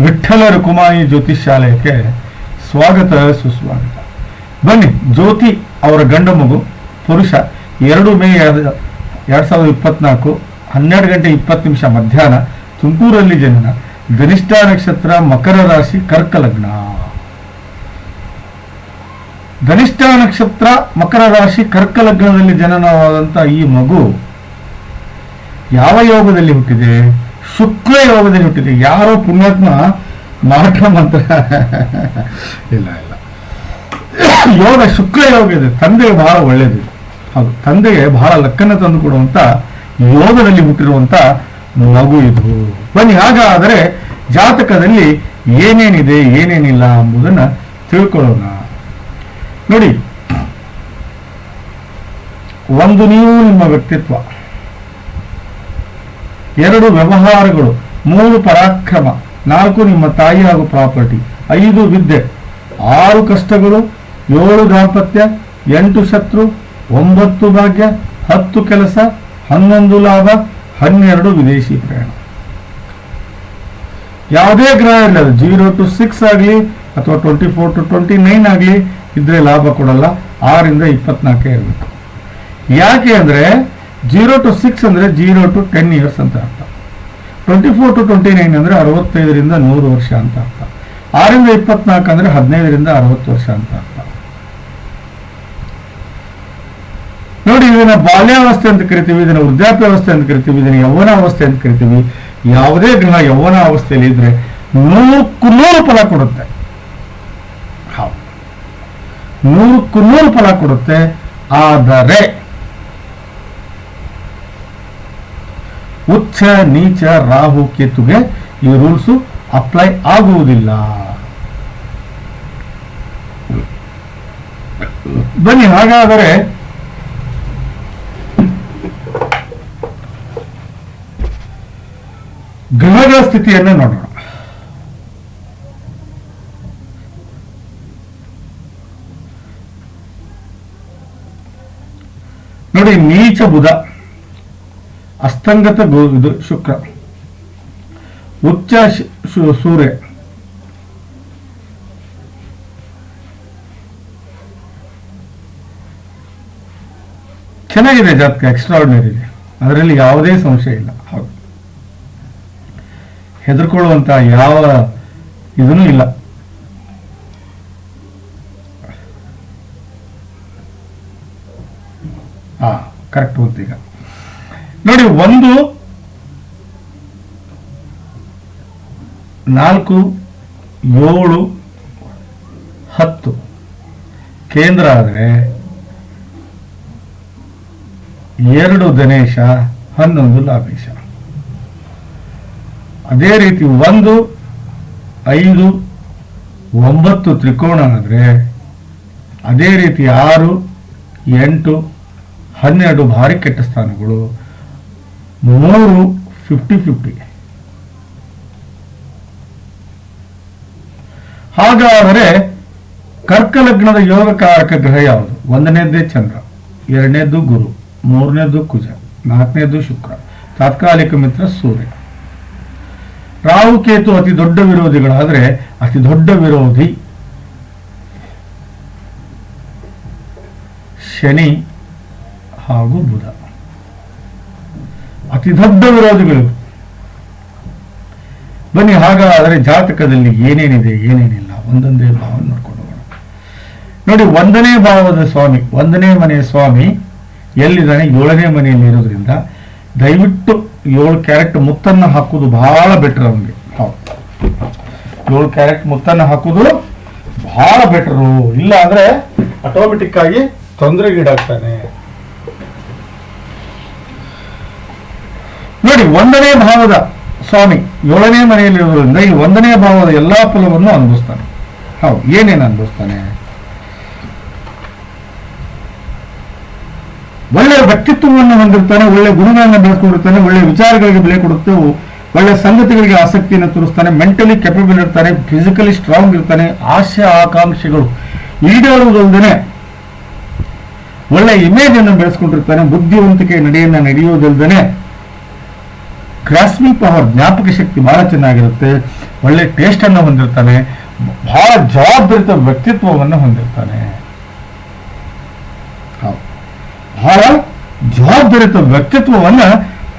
ವಿಠ್ಠಲ ರುಕುಮಾಯಿ ಜ್ಯೋತಿಷ್ ಶಾಲೆಗೆ ಸ್ವಾಗತ, ಸುಸ್ವಾಗತ. ಬನ್ನಿ, ಜ್ಯೋತಿ ಅವರ ಗಂಡ ಮಗು, ಪುರುಷ, ಎರಡು ಮೇ ಎರಡು ಸಾವಿರದ ಇಪ್ಪತ್ನಾಲ್ಕು, ಹನ್ನೆರಡು ಗಂಟೆ ಇಪ್ಪತ್ತು ನಿಮಿಷ ಮಧ್ಯಾಹ್ನ, ತುಮಕೂರಲ್ಲಿ ಜನನ ಗರಿಷ್ಠ ನಕ್ಷತ್ರ ಮಕರ ರಾಶಿ ಕರ್ಕ ಲಗ್ನ ಗನಿಷ್ಠ ನಕ್ಷತ್ರ ಮಕರ ರಾಶಿ ಕರ್ಕ ಲಗ್ನದಲ್ಲಿ ಜನನವಾದಂಥ ಈ ಮಗು ಯಾವ ಯೋಗದಲ್ಲಿ ಹುಟ್ಟಿದೆ? ಶುಕ್ಲ ಯೋಗದಲ್ಲಿ ಹುಟ್ಟಿದೆ ಯಾರೋ ಪುಣ್ಯಾತ್ಮ ಮಾಟ ಮಂತ್ರ. ಇಲ್ಲ ಇಲ್ಲ. ಯೋಗ ಶುಕ್ಲ ಯೋಗ ಇದೆ ತಂದೆಗೆ ಬಹಳ ಒಳ್ಳೇದು. ಹೌದು, ತಂದೆಗೆ ಬಹಳ ಲಕ್ಕನ್ನು ತಂದು ಕೊಡುವಂತ ಯೋಗದಲ್ಲಿ ಹುಟ್ಟಿರುವಂತ ಮಗು ಇದು. ಬನ್ನಿ, ಹಾಗಾದರೆ ಜಾತಕದಲ್ಲಿ ಏನೇನಿದೆ, ಏನೇನಿಲ್ಲ ಎಂಬುದನ್ನ ತಿಳ್ಕೊಳ್ಳೋಣ. ನೋಡಿ, ಒಂದು ನೀವು ನಿಮ್ಮ ವ್ಯಕ್ತಿತ್ವ. ಎರಡು ವ್ಯವಹಾರಗಳು, ಮೂರು ಪರಾಕ್ರಮ, ನಾಲ್ಕು ನಿಮ್ಮ ತಾಯಿ ಹಾಗೂ ಪ್ರಾಪರ್ಟಿ, ಐದು ವಿದ್ಯೆ, ಆರು ಕಷ್ಟಗಳು, ಏಳು ದಾಂಪತ್ಯ, ಎಂಟು ಶತ್ರು, ಒಂಬತ್ತು ಭಾಗ್ಯ, ಹತ್ತು ಕೆಲಸ, ಹನ್ನೊಂದು ಲಾಭ, ಹನ್ನೆರಡು ವಿದೇಶಿ ಪ್ರಯಾಣ. ಯಾವುದೇ ಗ್ರಹ ಇಲ್ಲ ಜೀರೋ ಟು ಸಿಕ್ಸ್ ಆಗಲಿ ಅಥವಾ twenty four to twenty nine ಆಗಲಿ ಇದ್ರೆ ಲಾಭ ಕೊಡಲ್ಲ, ಆರಿಂದ ಇಪ್ಪತ್ನಾಲ್ಕೇ ಇರಬೇಕು. ಯಾಕೆ ಅಂದ್ರೆ ಜೀರೋ ಟು ಸಿಕ್ಸ್ ಅಂದ್ರೆ ಜೀರೋ ಟು ಟೆನ್ ಇಯರ್ಸ್ ಅಂತ ಅರ್ಥ. Twenty four to twenty nine ಅಂದ್ರೆ ಅರವತ್ತೈದರಿಂದ ನೂರು ವರ್ಷ ಅಂತ ಅರ್ಥ. ಆರಿಂದ ಇಪ್ಪತ್ನಾಲ್ಕು ಅಂದ್ರೆ ಹದಿನೈದರಿಂದ ಅರವತ್ತು ವರ್ಷ ಅಂತ ಅರ್ಥ. ನೋಡಿ, ಇದನ್ನ ಬಾಲ್ಯಾವಸ್ಥೆ ಅಂತ ಕರಿತೀವಿ, ಇದನ್ನ ವೃದ್ಧಾಪ್ಯಾವಸ್ಥೆ ಅಂತ ಕರಿತೀವಿ, ಇದನ್ನ ಯೌವನ ಅವಸ್ಥೆ ಅಂತ ಕರಿತೀವಿ. ಯಾವುದೇ ಗ್ರಹ ಯೌವನ ಅವಸ್ಥೆಯಲ್ಲಿ ಇದ್ರೆ ನೂರಕ್ಕೂ ನೂರು ಫಲ ಕೊಡುತ್ತೆ. ಹೌದು. ನೂರಕ್ಕೂ ನೂರು ಫಲ ಕೊಡುತ್ತೆ. ಆದರೆ ಉಚ್ಚ ನೀಚ, ರಾಹು, ಕೇತುಗೆ ಈ ರೂಲ್ಸು ಅಪ್ಲೈ ಆಗುವುದಿಲ್ಲ. ಬನ್ನಿ, ಹಾಗಾದರೆ ಗ್ರಹಗಳ ಸ್ಥಿತಿಯನ್ನು ನೋಡೋಣ. ನೋಡಿ, ನೀಚ ಬುಧ. ಅಸ್ತಂಗತ ಗೋ ಇದು ಶುಕ್ರ. ಉಚ್ಚ ಸೂರ್ಯ. ಚೆನ್ನಾಗಿದೆ ಜಾತಕ ಎಕ್ಸ್ಟ್ರಾರ್ಡಿನರಿ ಇದೆ. ಅದರಲ್ಲಿ ಯಾವುದೇ ಸಂಶಯ ಇಲ್ಲ. ಹೌದು. ಹೆದರ್ಕೊಳ್ಳುವಂತ ಯಾವ ಇದೂ ಇಲ್ಲ. ಹಾ ಕರೆಕ್ಟ್ ಈಗ ನೋಡಿ, ಒಂದು, ನಾಲ್ಕು, ಏಳು, ಹತ್ತು. ಕೇಂದ್ರ ಆದರೆ ಎರಡು ಗಣೇಶ ಹನ್ನೊಂದು ಲಾಭೇಶ. ಅದೇ ರೀತಿ ಒಂದು, ಐದು, ಒಂಬತ್ತು ತ್ರಿಕೋಣ ಆದರೆ ಅದೇ ರೀತಿ ಆರು, ಎಂಟು, ಹನ್ನೆರಡು ಭಾರಿ ಕೆಟ್ಟ ಸ್ಥಾನಗಳು. ಮೂರು ಫಿಫ್ಟಿ ಫಿಫ್ಟಿ ಹಾಗಾದರೆ ಕರ್ಕಲಗ್ನದ ಯೋಗಕಾರಕ ಗ್ರಹ ಯಾವುದು? ಒಂದನೇದ್ದೇ ಚಂದ್ರ ಎರಡನೇದು ಗುರು ಮೂರನೇದು ಕುಜ ನಾಲ್ಕನೇದು ಶುಕ್ರ, ತಾತ್ಕಾಲಿಕ ಮಿತ್ರ ಸೂರ್ಯ. ರಾಹು ಕೇತು ಅತಿ ದೊಡ್ಡ ವಿರೋಧಿಗಳಾದರೆ ಅತಿ ದೊಡ್ಡ ವಿರೋಧಿ ಶನಿ ಹಾಗೂ ಬುಧ. ಅತಿ ದೊಡ್ಡ ವಿರೋಧಿಗಳು. ಬನ್ನಿ ಹಾಗಾದರೆ ಜಾತಕದಲ್ಲಿ ಏನೇನಿದೆ, ಏನೇನಿಲ್ಲ, ಒಂದೊಂದೇ ಭಾವ ನೋಡ್ಕೊಂಡು ಹೋಗೋಣ. ನೋಡಿ, ಒಂದನೇ ಭಾವದ ಸ್ವಾಮಿ, ಒಂದನೇ ಮನೆಯ ಸ್ವಾಮಿ ಎಲ್ಲಿದ್ದಾನೆ? ಏಳನೇ ಮನೆಯಲ್ಲಿ ಇರೋದ್ರಿಂದ ದಯವಿಟ್ಟು ಏಳು ಕ್ಯಾರೆಟ್ ಮುತ್ತನ್ನು ಹಾಕೋದು ಬಹಳ ಬೆಟರ್ ಅವನಿಗೆ ಏಳು ಕ್ಯಾರೆಟ್ ಮುತ್ತನ್ನು ಹಾಕೋದು ಬಹಳ ಬೆಟರು. ಇಲ್ಲ ಅಂದ್ರೆ ಆಟೋಮೆಟಿಕ್ ಆಗಿ ತೊಂದರೆಗೀಡಾಗ್ತಾನೆ. ನೋಡಿ, ಒಂದನೇ ಭಾವದ ಸ್ವಾಮಿ ಏಳನೇ ಮನೆಯಲ್ಲಿರುವುದರಿಂದ ಈ ಒಂದನೇ ಭಾವದ ಎಲ್ಲಾ ಫಲವನ್ನು ಅನುಭವಿಸ್ತಾನೆ. ಹೌದು, ಏನೇನು ಅನುಭವಿಸ್ತಾನೆ? ಒಳ್ಳೆಯ ವ್ಯಕ್ತಿತ್ವವನ್ನು ಹೊಂದಿರ್ತಾನೆ ಒಳ್ಳೆ ಗುಣಗಳನ್ನು ಬೆಳೆಸ್ಕೊಂಡಿರ್ತಾನೆ ಒಳ್ಳೆ ವಿಚಾರಗಳಿಗೆ ಬೆಲೆ ಕೊಡುತ್ತೆ ಒಳ್ಳೆ ಸಂಗತಿಗಳಿಗೆ ಆಸಕ್ತಿಯನ್ನು ತೋರಿಸ್ತಾನೆ ಮೆಂಟಲಿ ಕೆಪಬಲ್ ಇರ್ತಾನೆ ಫಿಸಿಕಲಿ ಸ್ಟ್ರಾಂಗ್ ಇರ್ತಾನೆ, ಆಶೆ ಆಕಾಂಕ್ಷೆಗಳು ಈಡೇರುವುದಲ್ಲದೆ ಒಳ್ಳೆ ಇಮೇಜ್ ಅನ್ನು ಬೆಳೆಸ್ಕೊಂಡಿರ್ತಾನೆ, ಬುದ್ಧಿವಂತಿಕೆ ನಡೆಯನ್ನ ನಡೆಯುವುದಲ್ಲದೆ ಗ್ರಾಸ್ಮಿಂಗ್ ಪವರ್ ಜ್ಞಾಪಕ ಶಕ್ತಿ ಬಹಳ ಚೆನ್ನಾಗಿರುತ್ತೆ. ಒಳ್ಳೆ ಟೇಸ್ಟ್ ಅನ್ನು ಹೊಂದಿರ್ತಾನೆ. ಬಹಳ ಜವಾಬ್ದಾರಿತ ವ್ಯಕ್ತಿತ್ವವನ್ನು ಹೊಂದಿರ್ತಾನೆ. ಹೌದು. ಬಹಳ ಜವಾಬ್ದಾರಿತ ವ್ಯಕ್ತಿತ್ವವನ್ನು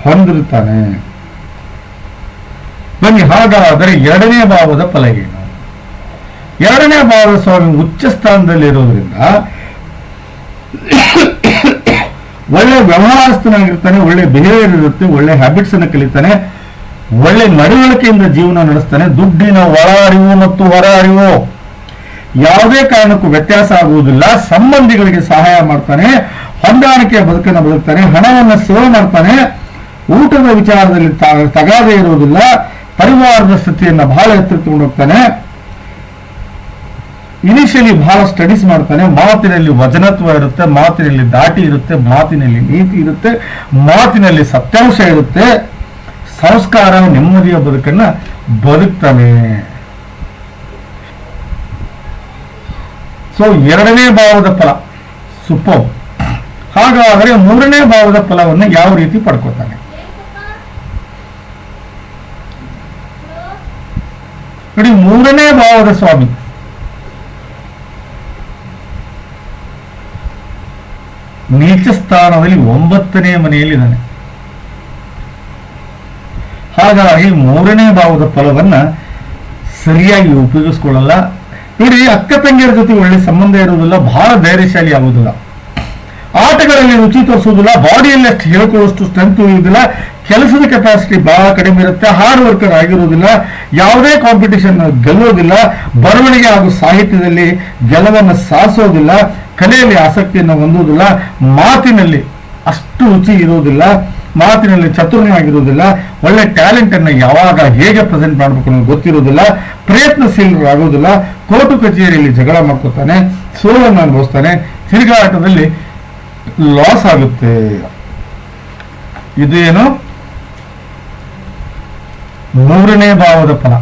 ಹೊಂದಿರುತ್ತಾನೆ ಬನ್ನಿ, ಹಾಗಾದರೆ ಎರಡನೇ ಭಾವದ ಫಲ ಎರಡನೇ ಭಾವದ ಸ್ವಾಮಿ ಉಚ್ಚ ಸ್ಥಾನದಲ್ಲಿ ಇರೋದ್ರಿಂದ ಒಳ್ಳೆ ವ್ಯವಹಾರಸ್ಥನಾಗಿರ್ತಾನೆ, ಒಳ್ಳೆ ಬಿಹೇವಿಯರ್ ಇರುತ್ತೆ, ಒಳ್ಳೆ ಹ್ಯಾಬಿಟ್ಸ್ ಅನ್ನು ಕಲಿತಾನೆ, ಒಳ್ಳೆ ನಡವಳಿಕೆಯಿಂದ ಜೀವನ ನಡೆಸ್ತಾನೆ, ದುಡ್ಡಿನ ಒಳ ಅರಿವು ಮತ್ತು ಹೊರ ಅರಿವು ಯಾವುದೇ ಕಾರಣಕ್ಕೂ ವ್ಯತ್ಯಾಸ ಆಗುವುದಿಲ್ಲ, ಸಂಬಂಧಿಗಳಿಗೆ ಸಹಾಯ ಮಾಡ್ತಾನೆ, ಹೊಂದಾಣಿಕೆಯ ಬದುಕನ್ನು ಬದುಕ್ತಾನೆ, ಹಣವನ್ನು ಸೇವೆ ಮಾಡ್ತಾನೆ, ಊಟದ ವಿಚಾರದಲ್ಲಿ ತಗಾದೆ ಇರುವುದಿಲ್ಲ, ಪರಿವಾರದ ಸ್ಥಿತಿಯನ್ನು ಬಹಳ ಎತ್ತರಕ್ಕೆ ಹೋಗ್ತಾನೆ. ಇನಿಷಿಯಲಿ ಬಹಳ ಸ್ಟಡೀಸ್ ಮಾಡ್ತಾನೆ, ಮಾತಿನಲ್ಲಿ ವಜನತ್ವ ಇರುತ್ತೆ, ಮಾತಿನಲ್ಲಿ ದಾಟಿ ಇರುತ್ತೆ, ಮಾತಿನಲ್ಲಿ ನೀತಿ ಇರುತ್ತೆ, ಮಾತಿನಲ್ಲಿ ಸತ್ಯಾಂಶ ಇರುತ್ತೆ, ಸಂಸ್ಕಾರ ನೆಮ್ಮದಿಯ ಬದುಕನ್ನ ಬದುಕ್ತಾನೆ. ಸೊ ಎರಡನೇ ಭಾವದ ಫಲ, ಸುಪ್ಪೋ. ಹಾಗಾದರೆ ಮೂರನೇ ಭಾವದ ಫಲವನ್ನು ಯಾವ ರೀತಿ ಪಡ್ಕೋತಾನೆ? ನೋಡಿ, ಮೂರನೇ ಭಾವದ ಸ್ವಾಮಿ. ನೀಚ ಸ್ಥಾನದಲ್ಲಿ ಒಂಬತ್ತನೇ ಮನೆಯಲ್ಲಿದ್ದಾನೆ ಹಾಗಾಗಿ ಮೂರನೇ ಭಾವದ ಫಲವನ್ನ ಸರಿಯಾಗಿ ಉಪಯೋಗಿಸ್ಕೊಳ್ಳಲ್ಲ. ನೋಡಿ, ಅಕ್ಕ ತಂಗಿಯರ ಜೊತೆ ಒಳ್ಳೆ ಸಂಬಂಧ ಇರುವುದಿಲ್ಲ, ಬಹಳ ಧೈರ್ಯಶಾಲಿ ಆಗುವುದಿಲ್ಲ. ಆಟಗಳಲ್ಲಿ ರುಚಿ ತೋರಿಸೋದಿಲ್ಲ, ಬಾಡಿಯಲ್ಲಿ ಅಷ್ಟು ಹೇಳ್ಕೊಳ್ಳುವಷ್ಟು ಸ್ಟ್ರೆಂತ್ ಇರುವುದಿಲ್ಲ, ಕೆಲಸದ ಕೆಪಾಸಿಟಿ ಬಹಳ ಕಡಿಮೆ ಇರುತ್ತೆ ಹಾರ್ಡ್ ವರ್ಕರ್ ಆಗಿರೋದಿಲ್ಲ ಯಾವುದೇ ಕಾಂಪಿಟೇಷನ್ ಗೆಲ್ಲೋದಿಲ್ಲ, ಬರವಣಿಗೆ ಹಾಗೂ ಸಾಹಿತ್ಯದಲ್ಲಿ ಗೆಲುವನ್ನು ಸಾಸೋದಿಲ್ಲ ಕಲೆಯಲ್ಲಿ ಆಸಕ್ತಿಯನ್ನು ಹೊಂದುವುದಿಲ್ಲ, ಮಾತಿನಲ್ಲಿ ಅಷ್ಟು ರುಚಿ ಇರೋದಿಲ್ಲ ಮಾತಿನಲ್ಲಿ ಚತುರ್ಣಿಯಾಗಿರುವುದಿಲ್ಲ ಒಳ್ಳೆ ಟ್ಯಾಲೆಂಟ್ ಅನ್ನು ಯಾವಾಗ ಹೇಗೆ ಪ್ರೆಸೆಂಟ್ ಮಾಡಬೇಕು ಅನ್ನೋದು ಗೊತ್ತಿರುವುದಿಲ್ಲ, ಪ್ರಯತ್ನಶೀಲರಾಗುವುದಿಲ್ಲ, ಕೋರ್ಟು ಕಚೇರಿಯಲ್ಲಿ ಜಗಳ ಮಾಡ್ಕೊತಾನೆ, ಸೋಲನ್ನು ಅನುಭವಿಸ್ತಾನೆ, ತಿರುಗಾಟದಲ್ಲಿ ಲಾಸ್ ಆಗುತ್ತೆ. ಇದು ಏನು? ಮೂರನೇ ಭಾವದ ಫಲ.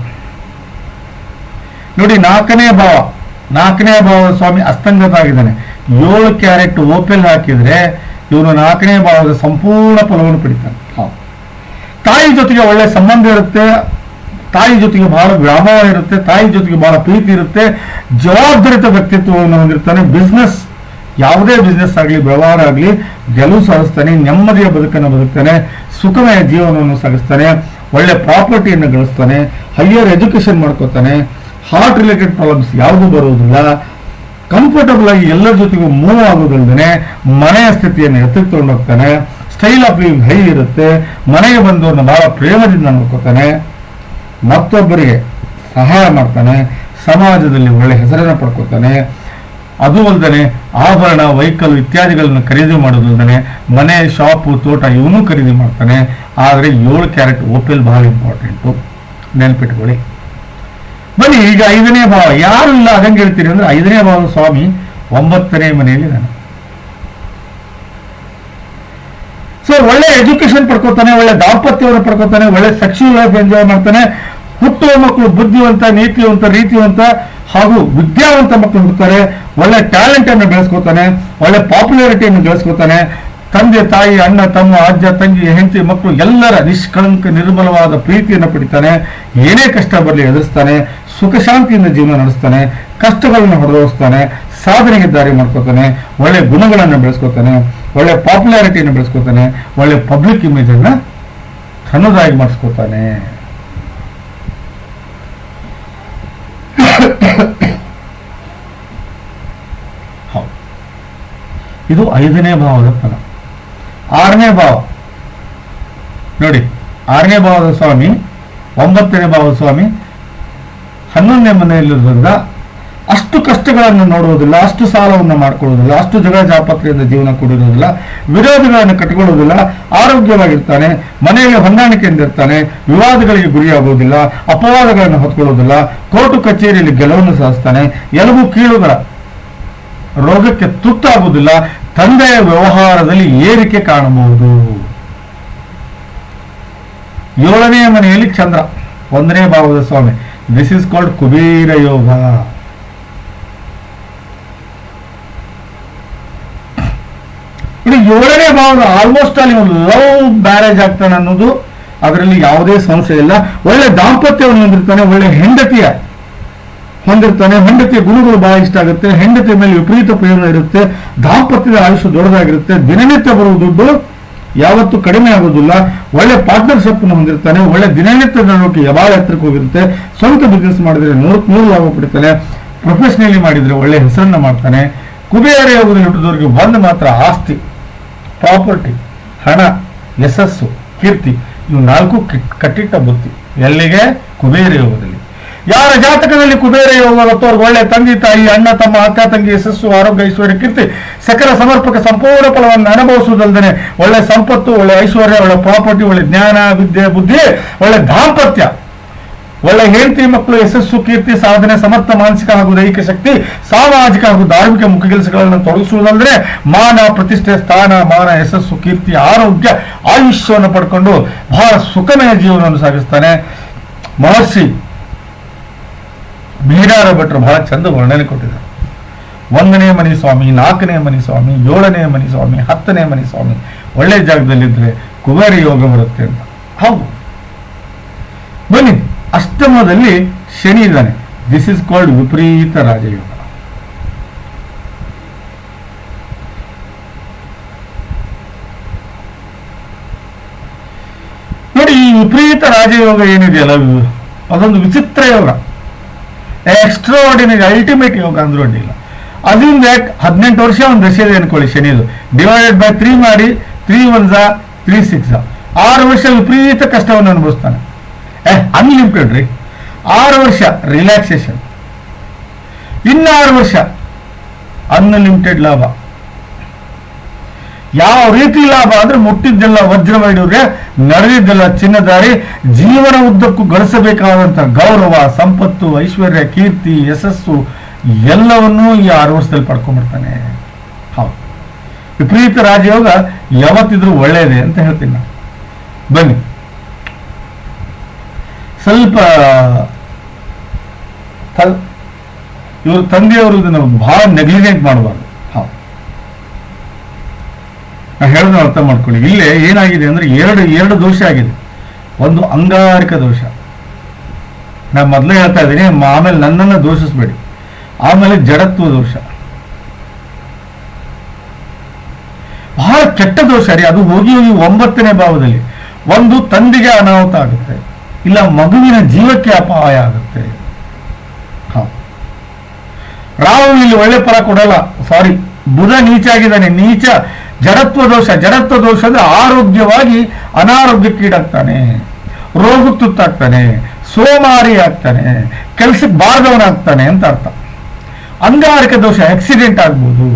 ನೋಡಿ ನಾಲ್ಕನೇ ಭಾವ. ನಾಲ್ಕನೇ ಭಾವದ ಸ್ವಾಮಿ ಅಸ್ತಂಗತ ಆಗಿದ್ದಾನೆ ಏಳು ಕ್ಯಾರೆಟ್ ಓಪೆಲ್ ಹಾಕಿದ್ರೆ ಇವನು ನಾಲ್ಕನೇ ಭಾವದ ಸಂಪೂರ್ಣ ಫಲವನ್ನು ಪಡಿತಾನೆ. ತಾಯಿ ಜೊತೆಗೆ ಒಳ್ಳೆ ಸಂಬಂಧ ಇರುತ್ತೆ. ತಾಯಿ ಜೊತೆಗೆ ಬಹಳ ವ್ಯಾಮೋಹ ಇರುತ್ತೆ. ತಾಯಿ ಜೊತೆಗೆ ಬಹಳ ಪ್ರೀತಿ ಇರುತ್ತೆ. ಜವಾಬ್ದಾರಿತ ವ್ಯಕ್ತಿತ್ವವನ್ನು ಹೊಂದಿರ್ತಾನೆ. ಬಿಸ್ನೆಸ್ ಯಾವುದೇ ಬಿಸ್ನೆಸ್ ಆಗಲಿ, ವ್ಯವಹಾರ ಆಗಲಿ, ಗೆಲುವು ಸಾಧಿಸ್ತಾನೆ, ನೆಮ್ಮದಿಯ ಬದುಕನ್ನು ಬದುಕ್ತಾನೆ, ಸುಖಮಯ ಜೀವನವನ್ನು ಸಾಗಿಸ್ತಾನೆ, ಒಳ್ಳೆ ಪ್ರಾಪರ್ಟಿಯನ್ನು ಗಳಿಸ್ತಾನೆ ಹೈಯರ್ ಎಜುಕೇಷನ್ ಮಾಡ್ಕೋತಾನೆ ಹಾರ್ಟ್ ರಿಲೇಟೆಡ್ ಪ್ರಾಬ್ಲಮ್ಸ್ ಯಾವುದೂ ಬರುವುದಿಲ್ಲ ಕಂಫರ್ಟಬಲ್ ಆಗಿ ಎಲ್ಲರ ಜೊತೆಗೂ ಮೂವ್ ಆಗೋದಲ್ಲದೆ ಮನೆಯ ಸ್ಥಿತಿಯನ್ನು ಎತ್ತಿಗೆ ತಗೊಂಡು ಹೋಗ್ತಾನೆ ಸ್ಟೈಲ್ ಆಫ್ ಲಿವಿಂಗ್ ಹೈ ಇರುತ್ತೆ, ಮನೆಗೆ ಬಂದವ್ರನ್ನ ಬಹಳ ಪ್ರೇಮದಿಂದ ನೋಡ್ಕೋತಾನೆ, ಮತ್ತೊಬ್ಬರಿಗೆ ಸಹಾಯ ಮಾಡ್ತಾನೆ, ಸಮಾಜದಲ್ಲಿ ಒಳ್ಳೆ ಹೆಸರನ್ನು ಪಡ್ಕೋತಾನೆ ಅದು ಅಲ್ಲದೆ ಆಭರಣ ವೆಹಿಕಲ್ ಇತ್ಯಾದಿಗಳನ್ನು ಖರೀದಿ ಮಾಡೋದಲ್ಲದೆ ಮನೆ, ಶಾಪು, ತೋಟ ಇವನು ಖರೀದಿ ಮಾಡ್ತಾನೆ. ಆದರೆ ಏಳು ಕ್ಯಾರೆಟ್ ಓಪೆಲ್ ಬಹಳ ಇಂಪಾರ್ಟೆಂಟು ನೆನ್ಪಿಟ್ಕೊಳ್ಳಿ. ಬನ್ನಿ, ಈಗ ಐದನೇ ಭಾವ. ಯಾರು ಇಲ್ಲ ಅದಂಗೆ ಹೇಳ್ತೀರಿ ಅಂದ್ರೆ ಐದನೇ ಭಾವ ಸ್ವಾಮಿ ಒಂಬತ್ತನೇ ಮನೆಯಲ್ಲಿ ನಾನು ಸೊ ಒಳ್ಳೆ ಎಜುಕೇಶನ್ ಪಡ್ಕೋತಾನೆ, ಒಳ್ಳೆ ದಾಂಪತ್ಯವನ್ನು ಪಡ್ಕೋತಾನೆ, ಒಳ್ಳೆ ಸೆಕ್ಷುವಲ್ ಲೈಫ್ ಎಂಜಾಯ್ ಮಾಡ್ತಾನೆ. ಹುಟ್ಟುವ ಮಕ್ಕಳು ಬುದ್ಧಿವಂತ, ನೀತಿವಂತ, ರೀತಿವಂತ ಹಾಗೂ ವಿದ್ಯಾವಂತ ಮಕ್ಕಳು ಹುಡ್ತಾರೆ ಒಳ್ಳೆ ಟ್ಯಾಲೆಂಟ್ ಅನ್ನು ಬೆಳೆಸ್ಕೋತಾನೆ ಒಳ್ಳೆ ಪಾಪ್ಯುಲಾರಿಟಿಯನ್ನು ಬೆಳೆಸ್ಕೋತಾನೆ ತಂದೆ, ತಾಯಿ, ಅಣ್ಣ, ತಮ್ಮ, ಅಜ್ಜ, ತಂಗಿ, ಹೆಂಡತಿ, ಮಕ್ಕಳು ಎಲ್ಲರ ನಿಷ್ಕಳಂಕ, ನಿರ್ಮಲವಾದ ಪ್ರೀತಿಯನ್ನು ಪಡಿತಾನೆ. ಏನೇ ಕಷ್ಟ ಬರಲಿ ಎದುರಿಸ್ತಾನೆ, ಸುಖ ಶಾಂತಿಯಿಂದ ಜೀವನ ನಡೆಸ್ತಾನೆ, ಕಷ್ಟಗಳನ್ನು ಹೊಡೆದೋಡಿಸ್ತಾನೆ ಸಾಧನೆಗೆ ದಾರಿ ಮಾಡ್ಕೋತಾನೆ ಒಳ್ಳೆ ಗುಣಗಳನ್ನು ಬೆಳೆಸ್ಕೋತಾನೆ ಒಳ್ಳೆ ಪಾಪ್ಯುಲಾರಿಟಿಯನ್ನು ಬೆಳೆಸ್ಕೋತಾನೆ ಒಳ್ಳೆ ಪಬ್ಲಿಕ್ ಇಮೇಜನ್ನು ತನ್ನದಾಗಿ ಮಾಡಿಸ್ಕೋತಾನೆ ಹೌದು. ಇದು ಐದನೇ ಭಾವದ ಫಲ ಆರನೇ ಭಾವ. ನೋಡಿ, ಆರನೇ ಭಾವದ ಸ್ವಾಮಿ, ಒಂಬತ್ತನೇ ಭಾವದ ಸ್ವಾಮಿ, ಹನ್ನೊಂದನೇ ಮನೆಯಲ್ಲಿರೋದ್ರಿಂದ ಅಷ್ಟು ಕಷ್ಟಗಳನ್ನು ನೋಡುವುದಿಲ್ಲ, ಅಷ್ಟು ಸಾಲವನ್ನು ಮಾಡ್ಕೊಳ್ಳೋದಿಲ್ಲ ಅಷ್ಟು ಜಗಳ ಜಾಪತ್ರೆಯಿಂದ ಜೀವನ ಕೊಡಿರುವುದಿಲ್ಲ, ವಿರೋಧಗಳನ್ನು ಕಟ್ಟಿಕೊಳ್ಳುವುದಿಲ್ಲ, ಆರೋಗ್ಯವಾಗಿರ್ತಾನೆ, ಮನೆಯಲ್ಲಿ ಹೊಂದಾಣಿಕೆಯಿಂದ ಇರ್ತಾನೆ, ವಿವಾದಗಳಿಗೆ ಗುರಿಯಾಗುವುದಿಲ್ಲ, ಅಪವಾದಗಳನ್ನು ಹೊತ್ಕೊಳ್ಳುವುದಿಲ್ಲ, ಕೋರ್ಟು ಕಚೇರಿಯಲ್ಲಿ ಗೆಲುವನ್ನು ಸಾಧಿಸ್ತಾನೆ, ಎಲುಬು ಕೀಳುಗಳ ರೋಗಕ್ಕೆ ತುತ್ತಾಗುವುದಿಲ್ಲ, ತಂದೆಯ ವ್ಯವಹಾರದಲ್ಲಿ ಏರಿಕೆ ಕಾಣಬಹುದು. ಏಳನೆಯ ಮನೆಯಲ್ಲಿ ಚಂದ್ರ, ಒಂದನೇ ಭಾವದ ಸ್ವಾಮಿ this is called Kubera yoga. ಇದು ಏಳನೇ ಭಾವದ ಆಲ್ಮೋಸ್ಟ್ ಅಲ್ಲಿ ಒಂದು ಲವ್ ಮ್ಯಾರೇಜ್ ಆಗ್ತಾನೆ ಅನ್ನೋದು ಅದರಲ್ಲಿ ಯಾವುದೇ ಸಂಶಯ ಇಲ್ಲ. ಒಳ್ಳೆ ದಾಂಪತ್ಯವನ್ನು ಹೊಂದಿರ್ತಾನೆ, ಒಳ್ಳೆ ಹೆಂಡತಿಯ ಹೊಂದಿರ್ತಾನೆ. ಹೆಂಡತಿಯ ಗುಣಗಳು ಬಹಳ ಇಷ್ಟ ಆಗುತ್ತೆ. ಹೆಂಡತಿಯ ಮೇಲೆ ವಿಪರೀತ ಪ್ರೇಮ ಇರುತ್ತೆ. ದಾಂಪತ್ಯದ ಆಯುಷ್ಯ ದೊಡ್ಡದಾಗಿರುತ್ತೆ. ದಿನನಿತ್ಯ ಬರುವ ದುಡ್ಡು ಯಾವತ್ತೂ ಕಡಿಮೆ ಆಗೋದಿಲ್ಲ. ಒಳ್ಳೆ ಪಾರ್ಟ್ನರ್ಶಿಪ್ ಹೊಂದಿರ್ತಾನೆ. ಒಳ್ಳೆ ದಿನನಿತ್ಯ ನೋಡೋಕೆ ಯಾವಾಗ ಎತ್ತರಕ್ಕೆ ಹೋಗಿರುತ್ತೆ? ಸ್ವಂತ ಬಿಸ್ನೆಸ್ ಮಾಡಿದ್ರೆ ನೂರಕ್ಕೆ ನೂರು ಲಾಭ ಪಡಿತಾನೆ. ಪ್ರೊಫೆಷನಲಿ ಮಾಡಿದ್ರೆ ಒಳ್ಳೆ ಹೆಸರನ್ನ ಮಾಡ್ತಾನೆ. ಕುಬೇರ ಯೋಗದಲ್ಲಿ ಹುಟ್ಟಿದವರಿಗೆ ಒಂದು ಮಾತ್ರ ಆಸ್ತಿ. ಪ್ರಾಪರ್ಟಿ, ಹಣ, ಯಶಸ್ಸು, ಕೀರ್ತಿ, ಇವು ನಾಲ್ಕು ಕಿಟ್- ಕಟ್ಟಿಟ್ಟ ಬುತ್ತಿ. ಎಲ್ಲಿಗೆ? ಕುಬೇರ ಯೋಗದಲ್ಲಿ. ಯಾರ ಜಾತಕದಲ್ಲಿ ಕುಬೇರ ಯೋಗ ಅವ್ರಿಗೆ ಒಳ್ಳೆ ತಂದೆ, ತಾಯಿ, ಅಣ್ಣ, ತಮ್ಮ, ಅಕ್ಕ, ತಂಗಿ, ಯಶಸ್ಸು, ಆರೋಗ್ಯ, ಐಶ್ವರ್ಯ, ಕೀರ್ತಿ, ಸಕಲ ಸಮರ್ಪಕ ಸಂಪೂರ್ಣ ಫಲವನ್ನು ಅನುಭವಿಸುವುದಲ್ಲದೆ ಒಳ್ಳೆ ಸಂಪತ್ತು, ಒಳ್ಳೆ ಐಶ್ವರ್ಯ, ಒಳ್ಳೆ ಪ್ರಾಪರ್ಟಿ, ಒಳ್ಳೆ ಜ್ಞಾನ, ವಿದ್ಯೆ, ಬುದ್ಧಿ, ಒಳ್ಳೆ ದಾಂಪತ್ಯ. ಒಳ್ಳೆ ಹೆಂಡತಿ ಮಕ್ಕಳು ಯಶಸ್ಸು, ಕೀರ್ತಿ, ಸಾಧನೆ, ಸಮರ್ಥ, ಮಾನಸಿಕ ಹಾಗೂ ದೈಹಿಕ ಶಕ್ತಿ, ಸಾಮಾಜಿಕ ಹಾಗೂ ಧಾರ್ಮಿಕ ಮುಖ್ಯ ಕೆಲಸಗಳನ್ನು ತೊಡಗಿಸುವುದಂದ್ರೆ ಮಾನ, ಪ್ರತಿಷ್ಠೆ, ಸ್ಥಾನ, ಮಾನ, ಯಶಸ್ಸು, ಕೀರ್ತಿ, ಆರೋಗ್ಯ, ಆಯುಷ್ಯವನ್ನು ಪಡ್ಕೊಂಡು ಬಹಳ ಸುಖಮಯ ಜೀವನವನ್ನು ಸಾಗಿಸ್ತಾನೆ. ಮಹರ್ಷಿ ಬೀರಾರ ಭಟ್ರು ಬಹಳ ಚಂದ ವರ್ಣನೆ ಕೊಟ್ಟಿದ್ದಾರೆ. ಒಂದನೇ ಮನಿ ಸ್ವಾಮಿ, ನಾಲ್ಕನೇ ಮನಿ ಸ್ವಾಮಿ, ಏಳನೇ ಮನಿ ಸ್ವಾಮಿ, ಹತ್ತನೇ ಮನಿ ಸ್ವಾಮಿ, ಒಳ್ಳೆ ಜಾಗದಲ್ಲಿದ್ದರೆ ಕುಬೇರ ಯೋಗ ಬರುತ್ತೆ ಅಂತ. ಹೌದು. ಬನ್ನಿ. ಅಷ್ಟಮದಲ್ಲಿ ಶನಿ ಇದ್ದಾನೆ. ದಿಸ್ ಇಸ್ ಕಾಲ್ಡ್ ವಿಪರೀತ ರಾಜಯೋಗ. ನೋಡಿ, ಈ ವಿಪರೀತ ರಾಜಯೋಗ ಏನಿದೆಯಲ್ಲ ಅದೊಂದು ವಿಚಿತ್ರ ಯೋಗ. ಎಕ್ಸ್ಟ್ರಾ ಆರ್ಡಿನರಿ ಅಲ್ಟಿಮೇಟ್ ಯೋಗ ಅಂದ್ರೂ ಅಡ್ಡಿಲ್ಲ ಅದರಿಂದ ಹದಿನೆಂಟು ವರ್ಷ ಒಂದು ದಶೆ ಇದೆ ಅನ್ಕೊಳ್ಳಿ ಶನಿದು. ಡಿವೈಡೆಡ್ ಬೈ ತ್ರೀ ಮಾಡಿ ತ್ರೀ ಒನ್ಸ ತ್ರೀ ಸಿಕ್ಸ್ ಆರು ವರ್ಷ ವಿಪರೀತ ಕಷ್ಟವನ್ನು ಅನುಭವಿಸ್ತಾನೆ. ಅನ್ಲಿಮಿಟೆಡ್ ರೀ ಆರು ವರ್ಷ ರಿಲ್ಯಾಕ್ಸೇಷನ್ ಇನ್ನ ಆರು ವರ್ಷ ಅನ್ಲಿಮಿಟೆಡ್ ಲಾಭ. ಯಾವ ರೀತಿ ಲಾಭ ಅಂದ್ರೆ ಮುಟ್ಟಿದ್ದೆಲ್ಲ ವಜ್ರ ನಡೆದಿದ್ದೆಲ್ಲ ಚಿನ್ನದಾರಿ ಜೀವನ ಉದ್ದಕ್ಕೂ ಗಳಿಸಬೇಕಾದಂತ ಗೌರವ, ಸಂಪತ್ತು, ಐಶ್ವರ್ಯ, ಕೀರ್ತಿ, ಯಶಸ್ಸು ಎಲ್ಲವನ್ನೂ ಈ ಆರು ವರ್ಷದಲ್ಲಿ ಪಡ್ಕೊಂಡ್ಬಿಡ್ತಾನೆ. ಹೌದು. ವಿಪರೀತ ರಾಜಯೋಗ ಯಾವತ್ತಿದ್ರೂ ಒಳ್ಳೆಯದೇ ಅಂತ ಹೇಳ್ತೀನಿ ನಾನು. ಬನ್ನಿ. ಸ್ವಲ್ಪ ಇವ್ರ ತಂದೆಯವರು ಇದನ್ನು ಬಹಳ ನೆಗ್ಲಿಜೆಂಟ್ ಮಾಡಬಾರ್ದು. ಹೌದು. ನಾನು ಹೇಳಿದ್ರೆ ಅರ್ಥ ಮಾಡ್ಕೊಳ್ಳಿ. ಇಲ್ಲೇ ಏನಾಗಿದೆ ಅಂದ್ರೆ ಎರಡು ಎರಡು ದೋಷ ಆಗಿದೆ. ಒಂದು ಅಂಗಾರಿಕ ದೋಷ. ನಾ ಮೊದಲೇ ಹೇಳ್ತಾ ಇದ್ದೀನಿ ಆಮೇಲೆ ನನ್ನನ್ನು ದೋಷಿಸ್ಬೇಡಿ. ಆಮೇಲೆ ಜಡತ್ವ ದೋಷ. ಬಹಳ ಕೆಟ್ಟ ದೋಷ ರೀ, ಅದು ಹೋಗಿ ಹೋಗಿ ಒಂಬತ್ತನೇ ಭಾವದಲ್ಲಿ. ಒಂದು ತಂದೆಗೆ ಅನಾಹುತ ಆಗುತ್ತೆ. ಇಲ್ಲ, ಮಗುವಿನ ಜೀವಕ್ಕೆ ಅಪಾಯ ಆಗುತ್ತೆ. ರಾಹು ಇಲ್ಲಿ ಒಳ್ಳೆ ಫಲ ಕೊಡಲ್ಲ ಸಾರಿ ಬುಧ ನೀಚ ಆಗಿದ್ದಾನೆ ನೀಚ, ಜಡತ್ವ ದೋಷ, ಜಡತ್ವ ದೋಷದ ಆರೋಗ್ಯವಾಗಿ ಅನಾರೋಗ್ಯಕ್ಕೀಡಾಗ್ತಾನೆ ರೋಗಕ್ಕೆ ತುತ್ತಾಗ್ತಾನೆ, ಸೋಮಾರಿ ಆಗ್ತಾನೆ, ಕೆಲ್ಸಕ್ಕೆ ಬಾರದವನಾಗ್ತಾನೆ ಅಂತ ಅರ್ಥ. ಅಂಗಾರಿಕ ದೋಷ ಆಕ್ಸಿಡೆಂಟ್ ಆಗ್ಬೋದು.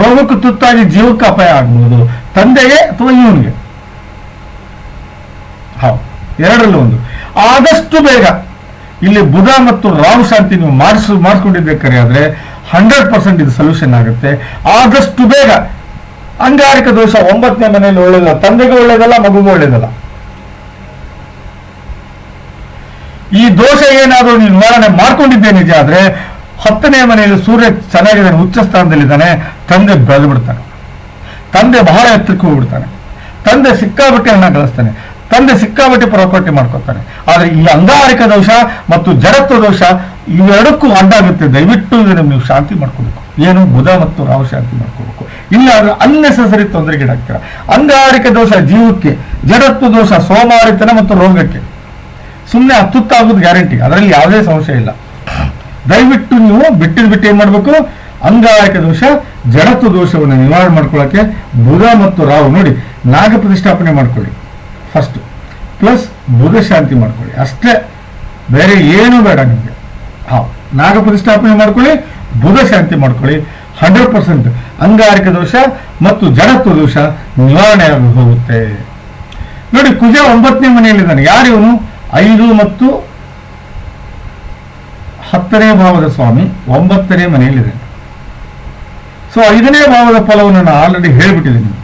ರೋಗಕ್ಕೆ ತುತ್ತಾಗಿ ಜೀವಕ್ಕೆ ಅಪಾಯ ಆಗ್ಬೋದು. ತಂದೆಗೆ ಅಥವಾ ಇವನಿಗೆ? ಎರಡರಲ್ಲೂ ಒಂದು. ಆದಷ್ಟು ಬೇಗ. ಇಲ್ಲಿ ಬುಧ ಮತ್ತು ರಾಹು ಶಾಂತಿ ನೀವು ಮಾಡಿಸ್ ಮಾಡಿಸ್ಕೊಂಡಿರ್ಬೇಕಾರೆ ಆದ್ರೆ ಹಂಡ್ರೆಡ್ ಪರ್ಸೆಂಟ್ ಇದು ಸೊಲ್ಯೂಷನ್ ಆಗುತ್ತೆ. ಆದಷ್ಟು ಬೇಗ. ಅಂಗಾರಿಕ ದೋಷ ಒಂಬತ್ತನೇ ಮನೆಯಲ್ಲಿ ಒಳ್ಳೇದಲ್ಲ, ತಂದೆಗೂ ಒಳ್ಳೇದಲ್ಲ, ಮಗುಗೂ ಒಳ್ಳೇದಲ್ಲ. ಈ ದೋಷ ಏನಾದರೂ ನೀವು ನಿವಾರಣೆ ಮಾಡ್ಕೊಂಡಿದ್ದೆ ನಿಜ ಆದ್ರೆ ಹತ್ತನೇ ಮನೆಯಲ್ಲಿ ಸೂರ್ಯ ಚೆನ್ನಾಗಿದ್ದಾನೆ ಉಚ್ಚ ಸ್ಥಾನದಲ್ಲಿದ್ದಾನೆ, ತಂದೆ ಬೆಳೆದು ಬಿಡ್ತಾನೆ. ತಂದೆ ಬಹಳ ಎತ್ತರಕ್ಕೆ ಹೋಗ್ಬಿಡ್ತಾನೆ. ತಂದೆ ಸಿಕ್ಕಾಬಟ್ಟೆ ಹಣ ಗಳಿಸ್ತಾನೆ. ತಂದೆ ಸಿಕ್ಕಾಬಟ್ಟೆ ಪ್ರಾಪರ್ಟಿ ಮಾಡ್ಕೊತಾನೆ ಆದ್ರೆ ಈ ಅಂಗಾರಿಕ ದೋಷ ಮತ್ತು ಜಡತ್ವ ದೋಷ ಇವೆರಡಕ್ಕೂ ಅಡ್ಡಾಗುತ್ತೆ. ದಯವಿಟ್ಟು ಇದನ್ನು ನೀವು ಶಾಂತಿ ಮಾಡ್ಕೋಬೇಕು ಏನು ಬುಧ ಮತ್ತು ರಾಹು ಶಾಂತಿ ಮಾಡ್ಕೋಬೇಕು ಇಲ್ಲ ಅಂದ್ರೆ ಅನ್ನೆಸೆಸರಿ ತೊಂದರೆಗೀಡಾಗ್ತೀರ ಅಂಗಾರಿಕ ದೋಷ ಜೀವಕ್ಕೆ, ಜಡತ್ವ ದೋಷ ಸೋಮಾರಿತನ ಮತ್ತು ರೋಗಕ್ಕೆ. ಸುಮ್ಮನೆ ಅತ್ತುತ್ತಾಗೋದು ಗ್ಯಾರಂಟಿ ಅದರಲ್ಲಿ ಯಾವುದೇ ಸಂಶಯ ಇಲ್ಲ. ದಯವಿಟ್ಟು ನೀವು ಬಿಟ್ಟಿದ್ ಬಿಟ್ಟು ಏನ್ ಮಾಡ್ಬೇಕು? ಅಂಗಾರಿಕ ದೋಷ, ಜಡತ್ವ ದೋಷವನ್ನು ನಿವಾರಣೆ ಮಾಡ್ಕೊಳ್ಳೋಕೆ ಬುಧ ಮತ್ತು ರಾಹು ನೋಡಿ ನಾಗ ಪ್ರತಿಷ್ಠಾಪನೆ ಮಾಡ್ಕೊಳ್ಳಿ. ಫಸ್ಟ್ ಪ್ಲಸ್ ಶಾಂತಿ ಮಾಡ್ಕೊಳ್ಳಿ. ಅಷ್ಟೇ ಬೇರೆ ಏನು ಬೇಡ ನಿಮಗೆ. ಹಾ. ನಾಗ ಪ್ರತಿಷ್ಠಾಪನೆ ಮಾಡ್ಕೊಳ್ಳಿ ಬುಧ ಶಾಂತಿ ಮಾಡ್ಕೊಳ್ಳಿ. ಹಂಡ್ರೆಡ್ ಪರ್ಸೆಂಟ್ ಅಂಗಾರಿಕ ದೋಷ ಮತ್ತು ಜಡತ್ವ ದೋಷ ನಿವಾರಣೆ ಹೋಗುತ್ತೆ. ನೋಡಿ, ಕುಜ ಒಂಬತ್ತನೇ ಮನೆಯಲ್ಲಿದ್ದಾನೆ. ಯಾರಿವನು? ಐದು ಮತ್ತು ಹತ್ತನೇ ಭಾವದ ಸ್ವಾಮಿ, ಒಂಬತ್ತನೇ ಮನೆಯಲ್ಲಿದೆ ಸೊ ಐದನೇ ಭಾವದ ಫಲವನ್ನು ನಾನು ಆಲ್ರೆಡಿ ಹೇಳಿಬಿಟ್ಟಿದ್ದೀನಿ.